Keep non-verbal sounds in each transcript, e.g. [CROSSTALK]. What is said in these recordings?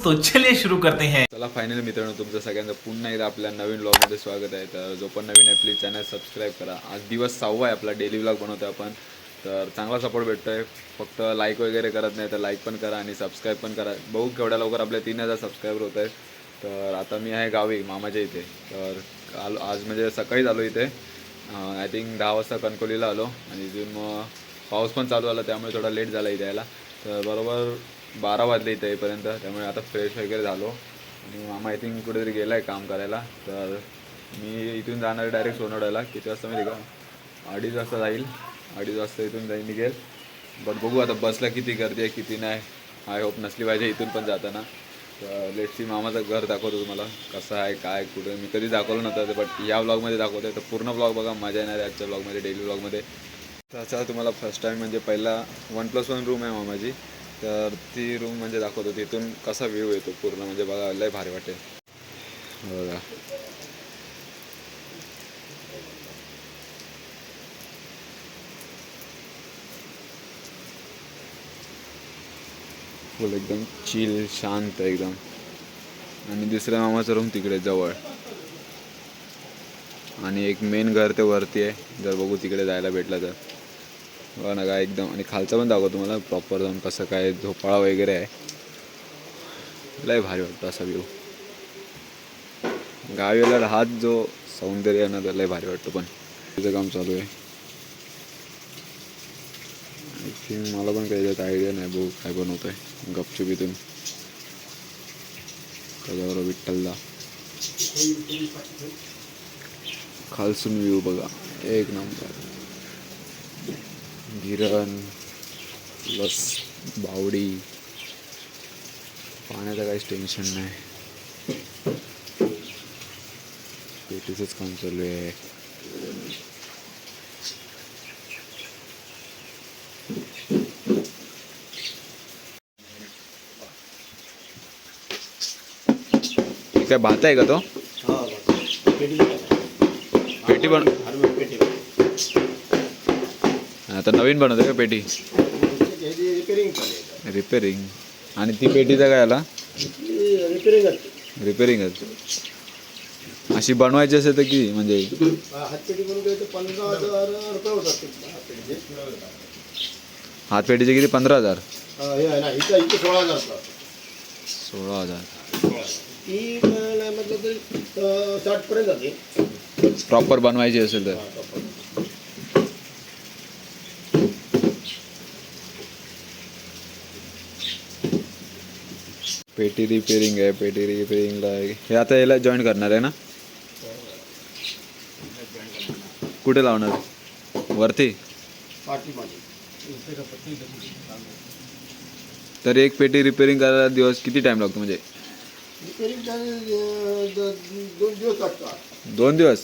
तो चलिए शुरू करते हैं। चला फायनल मित्रांनो तुमचं सगळ्यांचं पुन्हा एकदा आपल्या नवीन व्लॉगमध्ये स्वागत आहे. तर जो पण नवीन आहे प्लीज चॅनल सबस्क्राईब करा. आज दिवस सहावा आहे आपला डेली व्लॉग बनवतो आपण. तर चांगला सपोर्ट भेटतो आहे फक्त लाईक वगैरे करत नाही तर लाईक पण करा आणि सबस्क्राईब पण करा. बघू केवढ्या लवकर आपल्या तीन हजार सबस्क्रायबर होत आहेत. तर आता मी आहे गावी मामाच्या इथे. तर आज म्हणजे सकाळीच आलो इथे. आय थिंक दहा वाजता कणकोलीला आलो आणि इथून मग पाऊस पण चालू आला त्यामुळे थोडा लेट झाला इथे यायला. तर बरोबर बारा वाजले इथे येईपर्यंत त्यामुळे आता फ्रेश वगैरे झालो. आणि मामा आय थिंक कुठेतरी गेला आहे काम करायला. तर मी इथून जाणार डायरेक्ट सोनवड्याला किती वाजता माहिती का? अडीच वाजता जाईल. अडीच वाजता इथून जाईल निघेल. बट बघू आता बसला किती गर्दी आहे किती नाही. आय होप नसली पाहिजे इथून पण जाताना. तर लेटसी मामाचं घर दाखवतो तुम्हाला. कसं आहे काय कुठं. मी कधी दाखवलं नव्हतं बट या ब्लॉगमध्ये दाखवतो तर पूर्ण ब्लॉग बघा मजा येणार आहे आजच्या ब्लॉगमध्ये डेली ब्लॉगमध्ये त्याचा तुम्हाला फर्स्ट टाईम म्हणजे पहिला वन प्लस वन रूम आहे मामाची. तर ती रूम म्हणजे दाखवतो. तिथून कसा व्ह्यू येतो पूर्ण म्हणजे बघा लय भारी वाटेल बघा. फुल एकदम चिल शांत एकदम. आणि दुसऱ्या मामाचं रूम तिकडे जवळ. आणि एक मेन घर ते वरती आहे. जर बघू तिकडे जायला भेटलं तर. बघा ना काय एकदम. आणि खालचं पण दाखवतो तुम्हाला. प्रॉपर जाऊन कसं काय झोपाळा वगैरे आहे. लय भारी वाटतं असा व्ह्यू गावीला आल्यावर हाच जो सौंदर्य आहे ना तर लय भारी वाटतो पण. तिचं काम चालू आहे. आय मला पण काही त्यात आयडिया नाही भाऊ काय बनवत आहे गपचूप इथून. त्याच्यावर विठ्ठलदा खालसून व्ह्यू बघा. एक नंबर गिरण प्लस बावडी. पाण्याचं काहीच टेन्शन नाही. पेटीचंच काम चालू आहे. काय भात आहे का तो? पेटी बन आता नवीन बनवते का पेटी? रिपेरिंग आणि ती पेटीचा काय आला? रिपेरिंगच अशी बनवायची असेल तर किती? म्हणजे हातपेटी करून द्यायचं पंधरा हजार. रुपये होतात हात पेटीचे किती पंधरा हजार सोळा हजार. ती अं, नाही म्हटलं तरी अं, साठ पर्यंत जाते प्रॉपर बनवायची असेल तर. पेटी रिपेरिंग आहे पेटी रिपेरिंगला आहे. हे आता याला जॉईन करणार आहे ना? कुठे लावणार? वरती? तर एक पेटी रिपेरिंग करायला दिवस किती टाइम लागतो म्हणजे? दोन दिवस लागतात. दोन दिवस?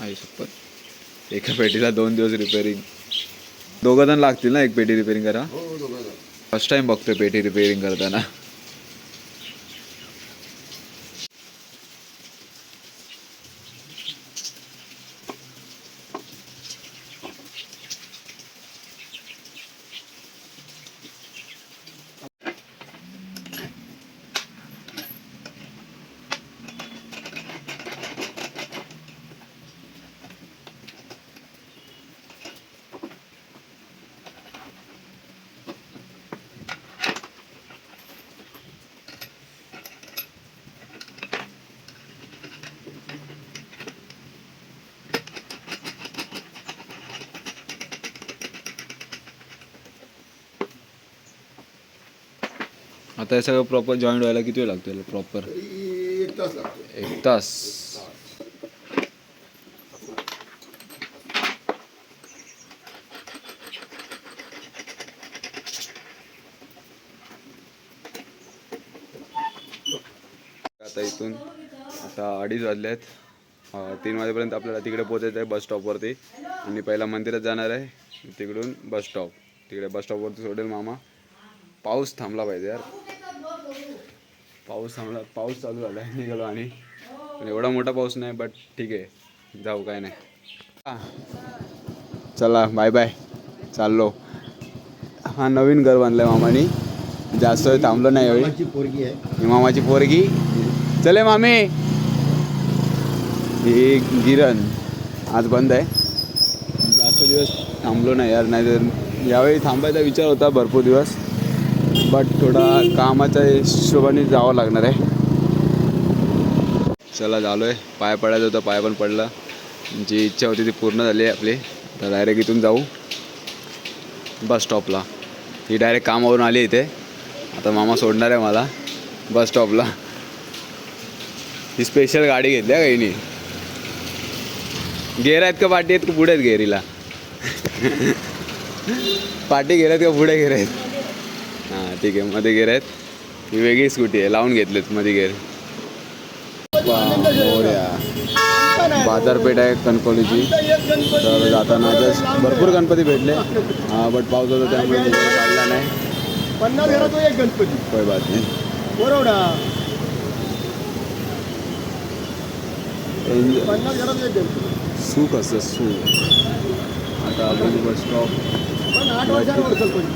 आहे शपथ एका पेटीला दोन दिवस रिपेरिंग दोघं जण लागतील ना एक पेटी रिपेरिंग करा? हो दोघं. फर्स्ट टाइम बघतोय पेटी रिपेरिंग करताना. आता हे सगळं प्रॉपर जॉईन व्हायला किती वेळ लागतो प्रॉपर एक तास लागतो. एक तास. आता इथून आता अडीच वाजले आहेत. तीन वाजेपर्यंत आपल्याला तिकडे पोचायचं आहे बस स्टॉपवरती आणि पहिला मंदिरात जाणार आहे. तिकडून बस स्टॉप तिकडे बस स्टॉपवरती सोडेल मामा. पाऊस थांबला पाहिजे यार. पाऊस थांबला पाऊस चालू झाला आहे निघालो आणि पण एवढा मोठा पाऊस नाही बट ठीक आहे. जाऊ काय नाही. हा. चला बाय बाय चाललो. हा नवीन घर बांधलं आहे मामानी. जास्त वेळ थांबलो नाही यावेळी माझी पोरगी आहे. मामाची पोरगी. चले मामे. ही गिरण आज बंद आहे. जास्त दिवस थांबलो नाही यार नाही तर यावेळी थांबायचा विचार होता भरपूर दिवस. बट थोडा कामाच्या हिशोबाने जावं लागणार आहे. चला झालो आहे पाय पडायचं होतं पाय पण पडला. जी इच्छा होती ती पूर्ण झाली आहे आपली. तर डायरेक्ट इथून जाऊ. बस स्टॉपला ही डायरेक्ट कामावरून आली इथे. आता मामा सोडणार आहे मला. बस स्टॉपला ही स्पेशल गाडी घेतली आहे का हिने गेर आहेत का पाठी आहेत का? पुढे आहेत गेरीला [LAUGHS] पाठी गेर आहेत का? पुढे गेर आहेत? ठीक आहे मध्ये गेर आहेत. ही वेगळी स्कूटी आहे लावून घेतलेत मध्ये गेर बाजारपेठ आहे कणकवलीची. तर जाताना जस्ट भरपूर गणपती भेटले. बट पाऊस होता त्यामुळे काढला नाही. पन्नास घरात एक गणपती. काही बात नाही. बरोबर सुख असतं सुख. आता बस स्टॉप पण आठ वर्षावर वर्षाल पण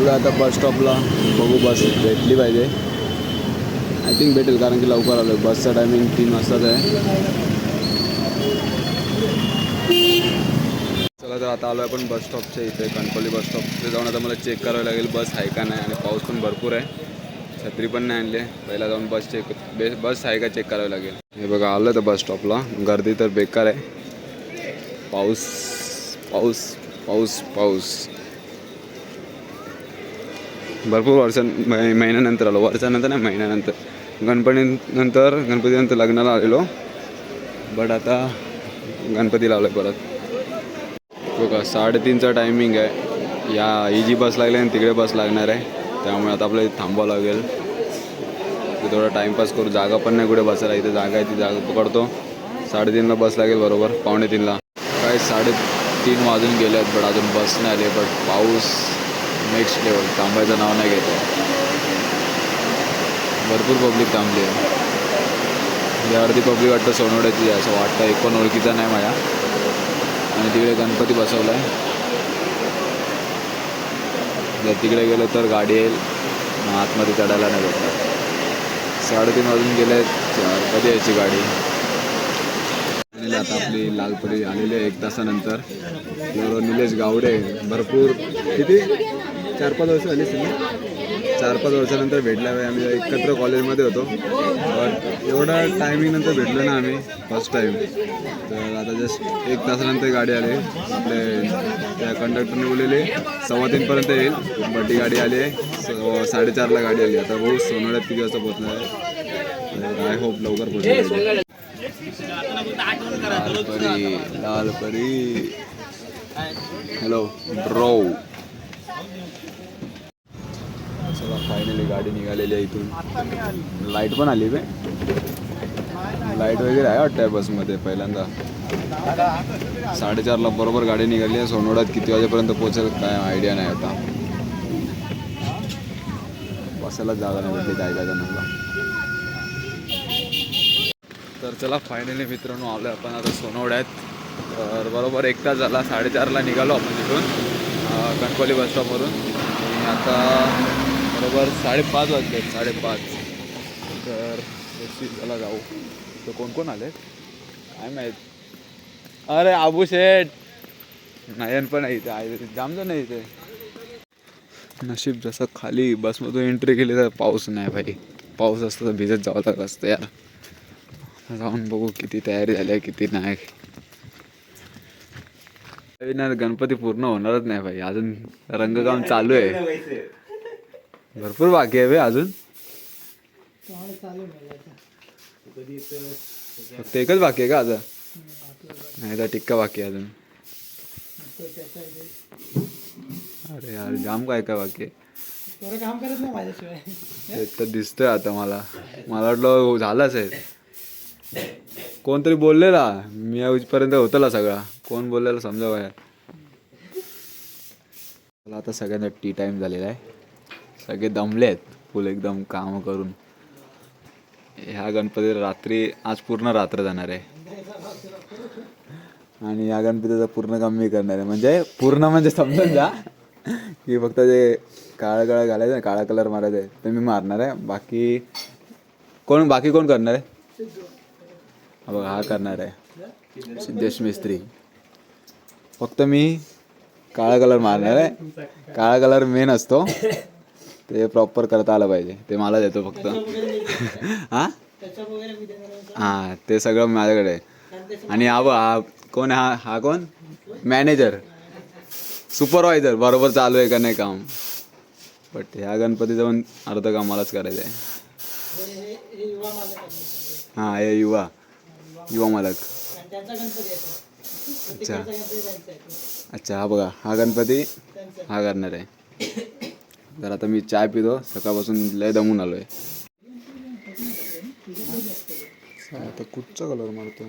आलो आता बस स्टॉपला बघू बस भेटली पाहिजे. आय थिंक भेटेल कारण की लवकर आलो बसचा टायमिंग तीन वाजताच आहे. चला तर आता आलो आहे पण बस स्टॉपच्या इथे कणकोली बस स्टॉप तिथे जाऊन आता मला चेक करावं लागेल. बस आहे का नाही? आणि पाऊस पण भरपूर आहे. छत्री पण नाही आणली पहिला जाऊन बस चेक बे बस आहे का चेक करावं लागेल. हे बघा आलं तर बस स्टॉपला गर्दी तर बेकार आहे. पाऊस पाऊस पाऊस पाऊस. भरपूर वर्षां महिन्यानंतर आलो. वर्षानंतर नाही महिन्यानंतर. गणपतीनंतर गणपतीनंतर लग्नाला आलेलो. बट आता गणपती लावलं परत. बघा साडेतीनचा टायमिंग आहे. या ही जी बस लागली आणि तिकडे बस लागणार आहे. त्यामुळे आता आपल्याला इथे थांबावं लागेल. थोडा टाईमपास करू. जागा पण नाही कुठे बसायला. इथे जागा आहे ती जागा पकडतो. साडेतीनला बस लागेल बरोबर. पावणे तीनला काय साडेतीन वाजून गेले आहेत बट अजून बस नाही आली बट पाऊस नेक्स्ट लेवल थांबायचं नाव नाही घेतो भरपूर पब्लिक थांबली. आहे ही अर्धी पब्लिक वाटतं सोनवड्याची आहे असं वाटतं. एक पण ओळखीचा नाही माझ्या. आणि तिकडे गणपती बसवला आहे जर तिकडे गेलो तर गाडी येईल. मग आतमध्ये चढायला नाही भेटणार. साडेतीन वाजून गेले कधी यायची गाडी? आता आपली लालपरी आलेली आहे एक तासानंतर. निलेश गावडे. भरपूर. किती? चार पाच वर्ष झाली असेल चार पाच वर्षानंतर भेटला आहे आम्ही एकत्र कॉलेजमध्ये होतो. पण एवढा टायमिंगनंतर भेटलो ना आम्ही फर्स्ट टाईम तर आता जस्ट एक तासानंतर गाडी आली. आपले त्या कंडक्टरने बोललेले सव्वा तीनपर्यंत येईल. बट ती गाडी आली आहे. स- साडेचारला गाडी आली. आता भाऊ सोनवड्यात किती वाजता पोहोचणार आहे? आय होप लवकर पोहोचणार लाल परी हॅलो ब्रो चला फायनली गाडी निघालेली आहे इथून. लाइट पण आली बे. लाइट वगैरे आहे वाटतं बसमध्ये पहिल्यांदा. साडेचारला बरोबर गाडी निघाली आहे. सोनोडात किती वाजेपर्यंत पोहोचेल काय आयडिया नाही आता. बसायला जागा नाही भेटली काय काय जणांना. तर चला फायनली मित्रांनो आलो आपण आता सोनोड्यात. तर बरोबर एक तास झाला साडेचारला निघालो आपण तिथून कणकोली बस स्टॉपवरून आणि आता बरोबर साडेपाच वाजले साडेपाच. तर तशी चला जाऊ. तर कोण कोण आले काय माहीत? अरे आबू शेठ. नयन पण आहे इथे आहे जामजण नाही इथे. नशीब जसं खाली बसमधून एंट्री केली तर पाऊस नाही भाई. पाऊस असतो तर भिजत जावं लागत असतं यार. जाऊन बघू किती तयारी झाली आहे किती नाही. नाही गणपती पूर्ण होणारच नाही भाई. अजून रंगकाम चालू आहे. भरपूर बाकी आहे बे अजून. फक्त एकच बाकी आहे का आता? नाही तर टिक्का बाकी आहे अजून. अरे यार जाम काय काय बाकी आहे. काम करत नाही माझ्याशिवाय. तर दिसतंय आता मला. मला वाटलं हो, झालंच आहे. कोणतरी बोललेला. मी पर्यंत होतला सगळा. कोण बोललेला समजा बाया मला आता सगळ्यांना टी टाईम झालेला आहे. सगळे दमले आहेत. फुल एकदम कामं करून. ह्या गणपती रात्री आज पूर्ण रात्र जाणार आहे. आणि या गणपतीचं पूर्ण काम मी करणार आहे. म्हणजे पूर्ण म्हणजे समजून जा. की फक्त जे काळा काळा घालायचं काळा कलर मारायचा आहे ते मी मारणार आहे. बाकी कोण बाकी कोण करणार आहे? हा बघा हा करणार आहे. सिद्धेश मिस्त्री फक्त मी काळा कलर मारणार आहे. काळा कलर मेन असतो. ते प्रॉपर करता आलं पाहिजे. ते मला देतो फक्त. [LAUGHS] हां? हां ते सगळं माझ्याकडे आहे. आणि हा हा कोण आहे? हा हा कोण? मॅनेजर सुपरवायझर बरोबर चालू आहे का नाही काम? बट ह्या गणपतीचं पण अर्ध काम मलाच करायचं आहे. हां हे युवा. युवा मालक. अच्छा. अच्छा हा बघा हा गणपती हा करणार आहे. तर आता मी चाय पितो सकाळपासून लय दमून आलोय. आता कुठचा कलर मारतो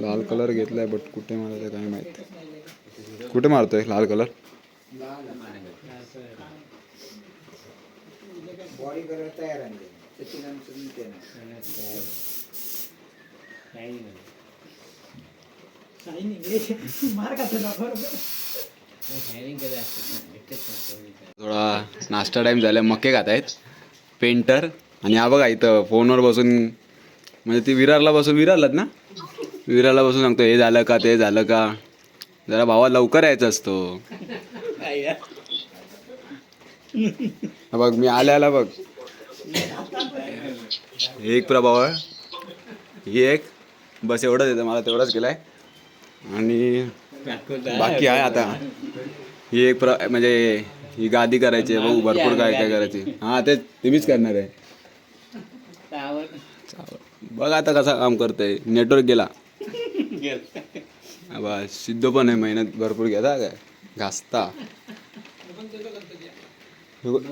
लाल कलर घेतलाय बट कुठे मारायचं काय माहीत. कुठे मारतोय लाल कलर [LAUGHS] थोडा नाश्ता टाइम झाला मक्के खात आहेत. पेंटर आणि हा बघा इथं फोनवर बसून म्हणजे ती विरारला बसून विरारलात ना? विरारला बसून सांगतो हे झालं का ते झालं का? जरा भावा लवकर यायचं असतो. हा बघ मी आल्या आला बघ. एक प्रभाव ही एक. बस एवढंच येतं मला तेवढंच केलाय. आणि बाकी आहे आता. ही एक प्र म्हणजे ही गादी करायची आहे बघू भरपूर काय काय करायची. हा ते तुम्हीच करणार आहे. बघ आता कसा काम करतोय. नेटवर्क गेला. हा बा सिद्ध पण आहे मेहनत भरपूर घेता काय? घासता.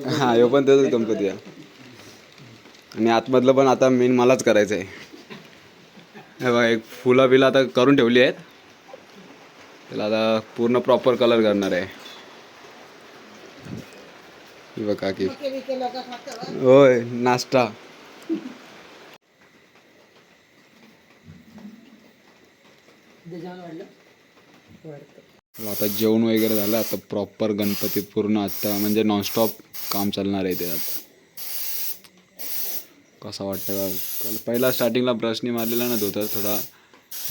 हा ह्यो पण त्याच गणपती आहे. आणि आतमधलं पण आता मेन मलाच करायचं आहे हे बघा एक फुलं बिलं आता करून ठेवली आहेत. त्याला आता पूर्ण प्रॉपर कलर करणार आहे. बघा की. होय नाश्ता. आता जेवण वगैरे झालं आता प्रॉपर गणपती पूर्ण आता म्हणजे नॉनस्टॉप काम चालणार आहे ते आता. कसं वाटतं का पहिला स्टार्टिंगला ब्रशने मारलेला ना धोतर थोडा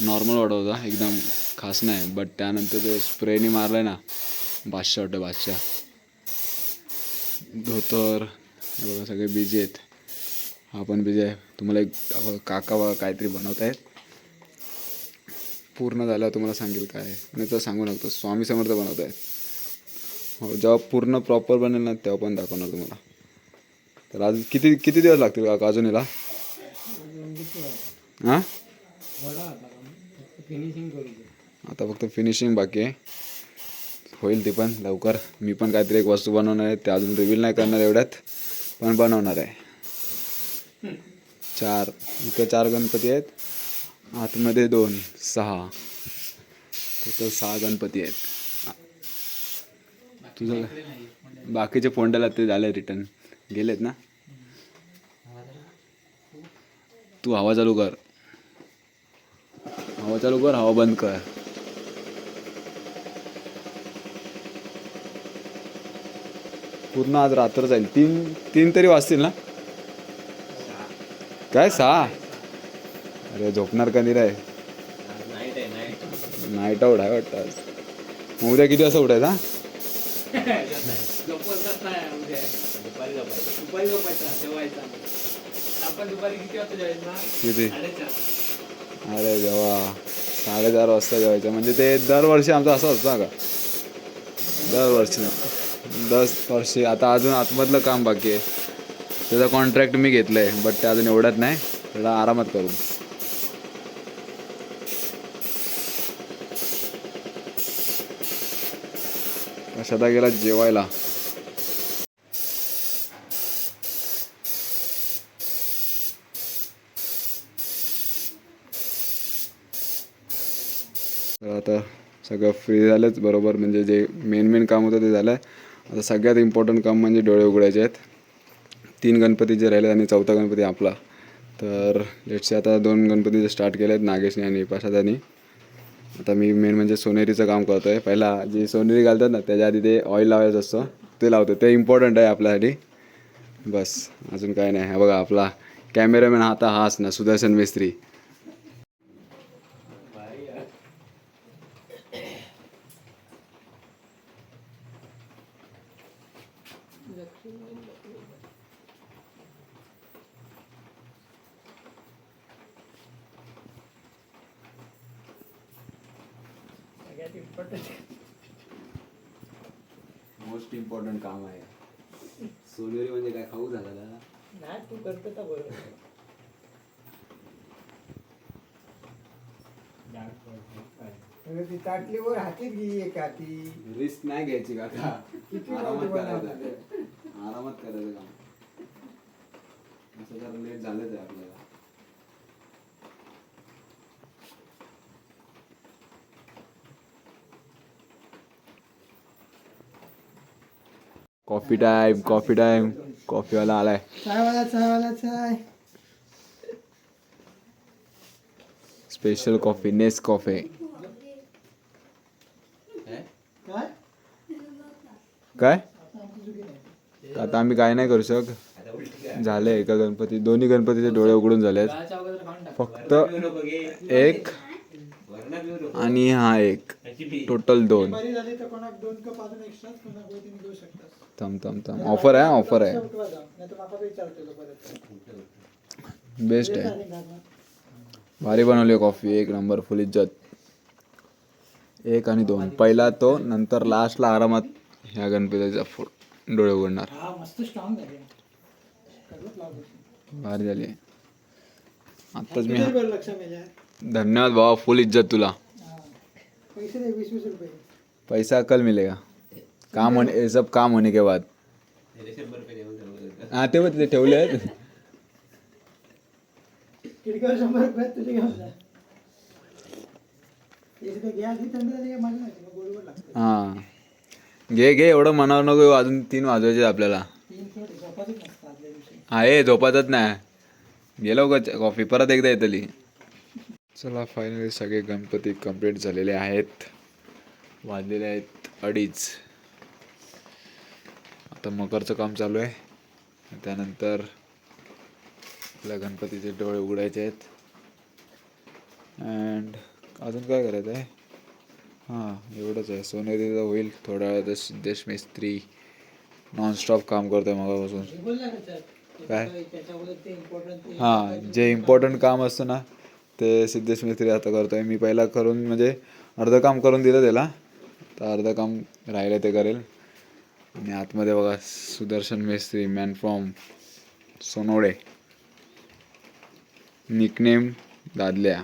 नॉर्मल वाटत होता एकदम खास नाही बट त्यानंतर जो स्प्रेनी मारलाय ना बादशाह वाटतं बादशाह. धोतर बघा सगळे बिझी आहेत. हा पण बिझी आहे. तुम्हाला एक काका काहीतरी बनवत आहेत. पूर्ण झाल्यावर तुम्हाला सांगेल काय. आहे. नाही तर सांगू लागतो स्वामी समर्थ बनवत आहेत. हो जेव्हा पूर्ण प्रॉपर बनेल ना तेव्हा पण दाखवणार तुम्हाला. तर आज किती किती दिवस लागतील काका अजून याला हां? आता फक्त फिनिशिंग बाकी आहे. होईल ती पण लवकर. मी पण काहीतरी एक वस्तू बनवणार आहे. ते अजून रिव्हील नाही करणार एवढ्यात पण बनवणार आहे. चार इथं चार गणपती आहेत. आतमध्ये दोन सहा. तिथं सहा गणपती आहेत. तुझं बाकीचे फोंडाला ते झाले रिटर्न गेलेत ना? तू हवा चालू कर. हवा चालू कर हवा बंद कर. पूर्ण आज रात्र जाईल. तीन तीन तरी वाजतील ना? काय सहा? अरे झोपणार का आहे नाईट आऊट आहे वाटतं आज मग उद्या किती? वाजता उठायचा किती अरे देवा. साडेचार वाजता जेवायचं. म्हणजे ते दरवर्षी आमचं असं असतं का? दरवर्षी. दस वर्षी. आता अजून आतमधलं काम बाकी आहे. त्याचा कॉन्ट्रॅक्ट मी घेतलं आहे बट ते अजून एवढ्यात नाही. त्याला आरामात करू. कशाला गेला जेवायला तर आता सगळं फ्री झालंच बरोबर म्हणजे जे मेन मेन काम होतं ते झालं आता सगळ्यात इम्पॉर्टंट काम म्हणजे डोळे उघडायचे आहेत तीन गणपती जे राहिले आणि चौथा गणपती आपला तर लेटचे आता दोन गणपती जे स्टार्ट केले आहेत नागेशने आणि प्रसादानी आता मी मेन म्हणजे सोनेरीचं काम करतो आहे पहिला जे सोनेरी घालतात ना त्याच्या आधी ते ऑइल लावायचं असतं. ते लावतो. ते इम्पॉर्टंट आहे आपल्यासाठी. बस. अजून काय नाही. बघा आपला कॅमेरामॅन हा आता हाच ना सुदर्शन मिस्त्री. मोस्ट इम्पॉर्टंट काम आहे. सोनेरी म्हणजे काय? खाऊ झाला ना? नाही तू करतो तर बरोबर. ती ताटलीवर हातीत घे एक हाती रिस्क नाही घ्यायची काका. किती आरामात करायचं. आरामात करायचं काम. असं जरा लेट झालंच आहे आपल्याला. कॉफी टाइम कॉफी टाइम कॉफीवाला आलाय चायवाला चायवाला चाय स्पेशल कॉफी नेस कॉफी काय? काय? आता आम्ही काय नाही करू शक झाले एका गणपती दोन्ही गणपतीचे डोळे उघडून झाले फक्त एक आणि हा एक. टोटल दोन. थांब थांब थांब. ऑफर आहे ऑफर आहे. बेस्ट आहे. भारी बनवली कॉफी एक नंबर फुल इज्जत. एक आणि दोन. पहिला तो नंतर लास्टला आरामात ह्या गणपतीचा फु डोळे उघडणार. भारी झाली आत्ताच मी धन्यवाद भावा फुल इज्जत तुला. पैसा कल मिलेगा. काम होने सब काम होने के बाद. हा ते बघ तिथे ठेवले आहेत. खिडकीवर शंभर रुपयात तुझे घेऊन जा. याची ते गॅस ही थंड झाली का माझ्या माहिती मग गोडगोड लागतं हा. घे घे एवढं मनावर नको अजून तीन वाजवायचे आपल्याला. तीन थोडे झोपातच नसतं आदल्या दिवशी. हा ये झोपातच नाही. गेलो का कॉफी परत एकदा येतली चला फायनली सगळे गणपती कंप्लीट झालेले आहेत. वाजलेले आहेत अडीच. आता मकरचं काम चालू आहे. त्यानंतर आपल्या गणपतीचे डोळे उघडायचे आहेत. अँड अजून काय करायचं आहे? हां एवढंच आहे. सोनेरीचं होईल थोड्या वेळात सिद्धेश मिस्त्री नॉनस्टॉप काम करतोय मगापासून. काय? हां जे इम्पॉर्टंट काम असतं ना ते सिद्धेश मिस्त्री आता करतोय. मी पहिला करून म्हणजे अर्धं काम करून दिलं त्याला. तर अर्धं काम राहिलं ते करेल. आणि आतमध्ये बघा Sudarshan Mistri man from Sonode. Nickname Dadlya.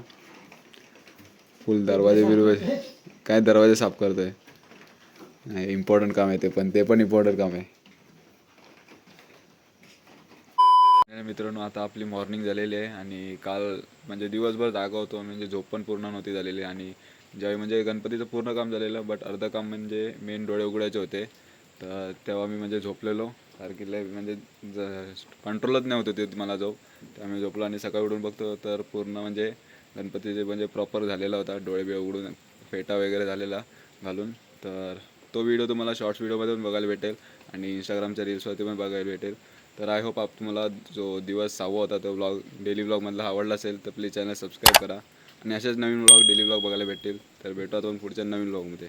फुल दरवाजे बिरवाजे. काय दरवाजे साफ करतोय? नाही इम्पॉर्टंट काम आहे ते पण. ते पण इम्पॉर्टंट काम आहे. मित्रांनो आता आपली मॉर्निंग झालेली आहे आणि काल म्हणजे दिवसभर जागा होतो म्हणजे झोप पण पूर्ण नव्हती झालेली आणि ज्यावेळी म्हणजे गणपतीचं पूर्ण काम झालेलं बट अर्धं काम म्हणजे मेन डोळे उघडायचे होते. तर तेव्हा मी म्हणजे झोपलेलो. कारण की लय म्हणजे कंट्रोलच नाही होत ते मला झोप. मी झोपलो आणि सकाळी उठून बघतो तर पूर्ण म्हणजे गणपतीचे म्हणजे प्रॉपर झालेला होता. डोळे बिळे उघडून फेटा वगैरे झालेला घालून. तर तो व्हिडिओ तुम्हाला शॉर्ट्स व्हिडिओमध्ये पण बघायला भेटेल आणि इंस्टाग्रामच्या रील्सवरती पण बघायला भेटेल. तर आय होप आप तुम्हाला जो दिवस सहावा होता तो ब्लॉग डेली ब्लॉगमधला आवडला असेल तर प्लीज चॅनल सबस्क्राईब करा. आणि असेच नवीन ब्लॉग डेली ब्लॉग बघायला भेटेल तर भेटू आपण पुढच्या नवीन ब्लॉगमध्ये